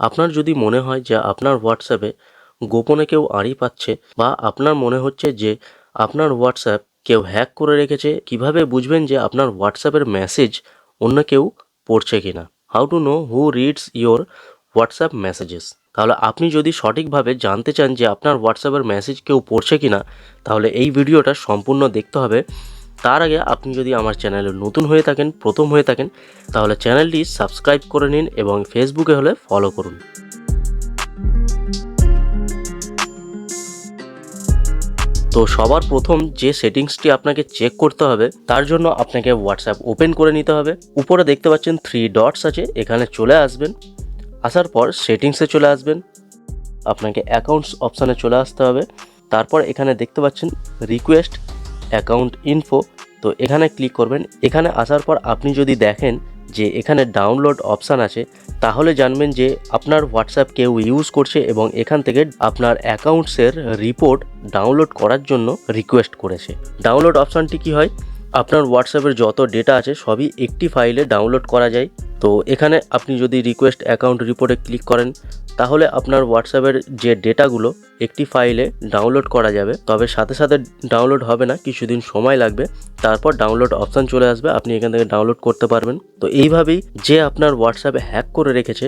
আপনার যদি মনে হয় যে আপনার হোয়াটসঅ্যাপে গোপনে কেউ আড়ি পাচ্ছে বা আপনার মনে হচ্ছে যে আপনার হোয়াটসঅ্যাপ কেউ হ্যাক করে রেখেছে, কীভাবে বুঝবেন যে আপনার হোয়াটসঅ্যাপের মেসেজ অন্য কেউ পড়ছে কিনা? How to know who reads your WhatsApp messages তাহলে আপনি যদি সঠিকভাবে জানতে চান যে আপনার হোয়াটসঅ্যাপের মেসেজ কেউ পড়ছে কিনা, তাহলে এই ভিডিওটা সম্পূর্ণ দেখতে হবে। তার আগে আপনি যদি আমার চ্যানেলে নতুন হয়ে থাকেন, প্রথম হয়ে থাকেন, তাহলে চ্যানেলটি সাবস্ক্রাইব করে নিন এবং ফেসবুকে হলে ফলো করুন। তো সবার প্রথম যে সেটিংসটি আপনাকে চেক করতে হবে, তার জন্য আপনাকে হোয়াটসঅ্যাপ ওপেন করে নিতে হবে। উপরে দেখতে পাচ্ছেন থ্রি ডটস আছে, এখানে চলে আসবেন। আসার পর সেটিংসে চলে আসবেন। আপনাকে অ্যাকাউন্টস অপশানে চলে আসতে হবে। তারপর এখানে দেখতে পাচ্ছেন রিকোয়েস্ট অ্যাকাউন্ট ইনফো তো এখানে ক্লিক করবেন। এখানে আসার পর আপনি যদি দেখেন যে এখানে ডাউনলোড অপশান আছে, তাহলে জানবেন যে আপনার হোয়াটসঅ্যাপ কেউ ইউজ করছে এবং এখান থেকে আপনার অ্যাকাউন্টসের রিপোর্ট ডাউনলোড করার জন্য রিকোয়েস্ট করেছে। ডাউনলোড অপশানটি কি হয়? আপনার হোয়াটসঅ্যাপের যত ডেটা আছে, সবই একটি ফাইলে ডাউনলোড করা যায়। তো এখানে আপনি যদি রিকোয়েস্ট অ্যাকাউন্ট রিপোর্টে ক্লিক করেন, তাহলে আপনার হোয়াটসঅ্যাপের যে ডেটাগুলো একটি ফাইলে ডাউনলোড করা যাবে। তবে সাথে সাথে ডাউনলোড হবে না, কিছুদিন সময় লাগবে। তারপর ডাউনলোড অপশান চলে আসবে, আপনি এখান থেকে ডাউনলোড করতে পারবেন। তো এইভাবেই যে আপনার হোয়াটসঅ্যাপে হ্যাক করে রেখেছে,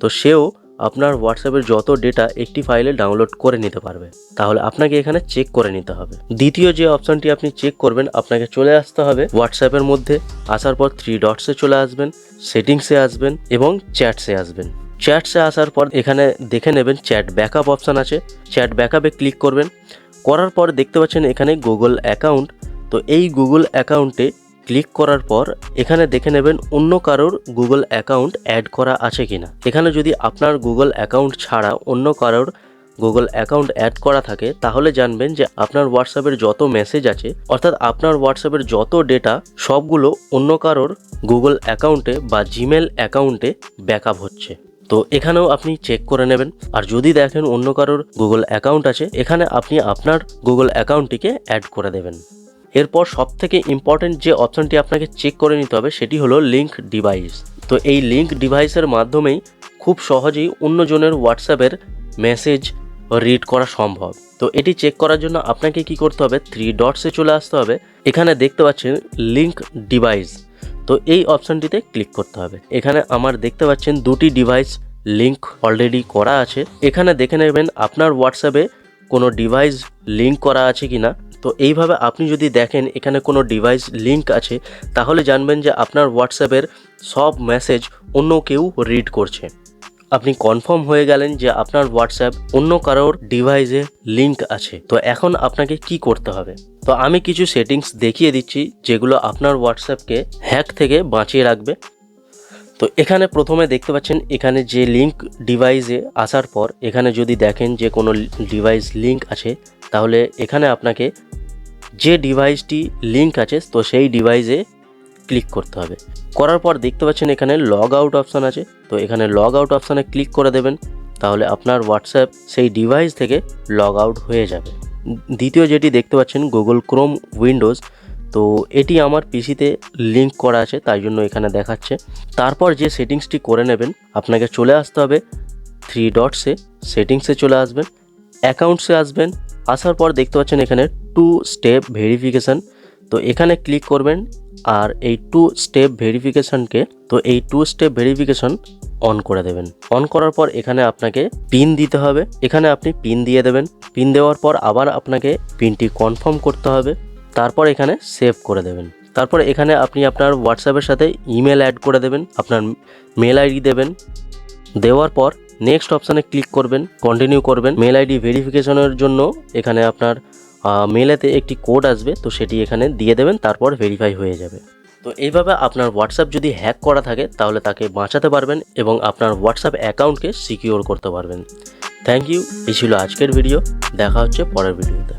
তো সেও আপনার হোয়াটসঅ্যাপের যত ডেটা একটি ফাইলে ডাউনলোড করে নিতে পারবে। তাহলে আপনাকে এখানে চেক করে নিতে হবে। দ্বিতীয় যে অপশানটি আপনি চেক করবেন, আপনাকে চলে আসতে হবে হোয়াটসঅ্যাপের মধ্যে। আসার পর থ্রি ডটসে চলে আসবেন সেটিংসে আসবেন এবং চ্যাটসে আসবেন। চ্যাটসে আসার পর এখানে দেখে নেবেন চ্যাট ব্যাকআপ অপশান আছে। চ্যাট ব্যাকআপে ক্লিক করবেন। করার পর দেখতে পাচ্ছেন এখানে গুগল অ্যাকাউন্ট তো এই গুগল অ্যাকাউন্টে ক্লিক করার পর এখানে দেখে নেবেন অন্য কারোর গুগল অ্যাকাউন্ট অ্যাড করা আছে কিনা। এখানে যদি আপনার গুগল অ্যাকাউন্ট ছাড়া অন্য কারোর গুগল অ্যাকাউন্ট অ্যাড করা থাকে, তাহলে জানবেন যে আপনার হোয়াটসঅ্যাপের যত মেসেজ আছে, অর্থাৎ আপনার হোয়াটসঅ্যাপের যত ডেটা, সবগুলো অন্য কারোর গুগল অ্যাকাউন্টে বা জিমেল অ্যাকাউন্টে ব্যাকআপ হচ্ছে। তো এখানেও আপনি চেক করে নেবেন। আর যদি দেখেন অন্য কারোর গুগল অ্যাকাউন্ট আছে, এখানে আপনি আপনার গুগল অ্যাকাউন্টটিকে অ্যাড করে দেবেন। এরপর সব থেকে ইম্পর্টেন্ট যে অপশানটি আপনাকে চেক করে নিতে হবে সেটি হলো লিঙ্ক ডিভাইস তো এই লিঙ্ক ডিভাইসের মাধ্যমেই খুব সহজেই অন্যজনের হোয়াটসঅ্যাপের মেসেজ রিড করা সম্ভব। তো এটি চেক করার জন্য আপনাকে কি করতে হবে? থ্রি ডটসে চলে আসতে হবে। এখানে দেখতে পাচ্ছেন লিঙ্ক ডিভাইস তো এই অপশানটিতে ক্লিক করতে হবে। এখানে আমার দেখতে পাচ্ছেন দুটি ডিভাইস লিঙ্ক অলরেডি করা আছে। এখানে দেখে নেবেন আপনার হোয়াটসঅ্যাপে কোনো ডিভাইস লিঙ্ক করা আছে কি না তো এইভাবে আপনি যদি দেখেন এখানে কোনো ডিভাইস লিঙ্ক আছে, তাহলে জানবেন যে আপনার হোয়াটসঅ্যাপের সব মেসেজ অন্য কেউ রিড করছে। আপনি কনফার্ম হয়ে গেলেন যে আপনার হোয়াটসঅ্যাপ অন্য কারোর ডিভাইসে লিঙ্ক আছে। তো এখন আপনাকে কি করতে হবে? তো আমি কিছু সেটিংস দেখিয়ে দিচ্ছি, যেগুলো আপনার হোয়াটসঅ্যাপকে হ্যাক থেকে বাঁচিয়ে রাখবে। তো এখানে প্রথমে দেখতে পাচ্ছেন, এখানে যে লিঙ্ক ডিভাইসে আসার পর, এখানে যদি দেখেন যে কোনো ডিভাইস লিঙ্ক আছে, তাহলে এখানে আপনাকে যে ডিভাইসটি লিঙ্ক আছে, তো সেই ডিভাইসে ক্লিক করতে হবে। করার পর দেখতে পাচ্ছেন এখানে লগ আউট অপশান আছে, তো এখানে লগ আউট অপশানে ক্লিক করে দেবেন, তাহলে আপনার হোয়াটসঅ্যাপ সেই ডিভাইস থেকে লগ আউট হয়ে যাবে। দ্বিতীয় যেটি দেখতে পাচ্ছেন গুগল ক্রোম উইন্ডোজ তো এটি আমার পিসিতে লিঙ্ক করা আছে, তাই জন্য এখানে দেখাচ্ছে। তারপর যে সেটিংসটি করে নেবেন, আপনাকে চলে আসতে হবে থ্রি ডটসে সেটিংসে চলে আসবেন অ্যাকাউন্টসে আসবেন আসার পর দেখতে পাচ্ছেন এখানে টু স্টেপ ভেরিফিকেশান তো এখানে ক্লিক করবেন আর এই টু স্টেপ ভেরিফিকেশানকে তো এই টু স্টেপ ভেরিফিকেশন অন করে দেবেন। অন করার পর এখানে আপনাকে পিন দিতে হবে। এখানে আপনি পিন দিয়ে দেবেন। পিন দেওয়ার পর আবার আপনাকে পিনটি কনফার্ম করতে হবে। তারপর এখানে সেভ করে দেবেন। তারপর এখানে আপনি আপনার হোয়াটসঅ্যাপের সাথে ইমেল অ্যাড করে দেবেন। আপনার মেল আইডি দেবেন। দেওয়ার পর নেক্সট অপশানে ক্লিক করবেন কন্টিনিউ করবেন। মেল আইডি ভেরিফিকেশনের জন্য এখানে আপনার মেলেতে একটি কোড আসবে, তো সেটি এখানে দিয়ে দেবেন, তারপর ভেরিফাই হয়ে যাবে। তো এইভাবে আপনার হোয়াটসঅ্যাপ যদি হ্যাক করা থাকে, তাহলে তাকে বাঁচাতে পারবেন এবং আপনার হোয়াটসঅ্যাপ অ্যাকাউন্টকে সিকিওর করতে পারবেন। থ্যাংক ইউ এই ছিল আজকের ভিডিও দেখা হচ্ছে পরের ভিডিওতে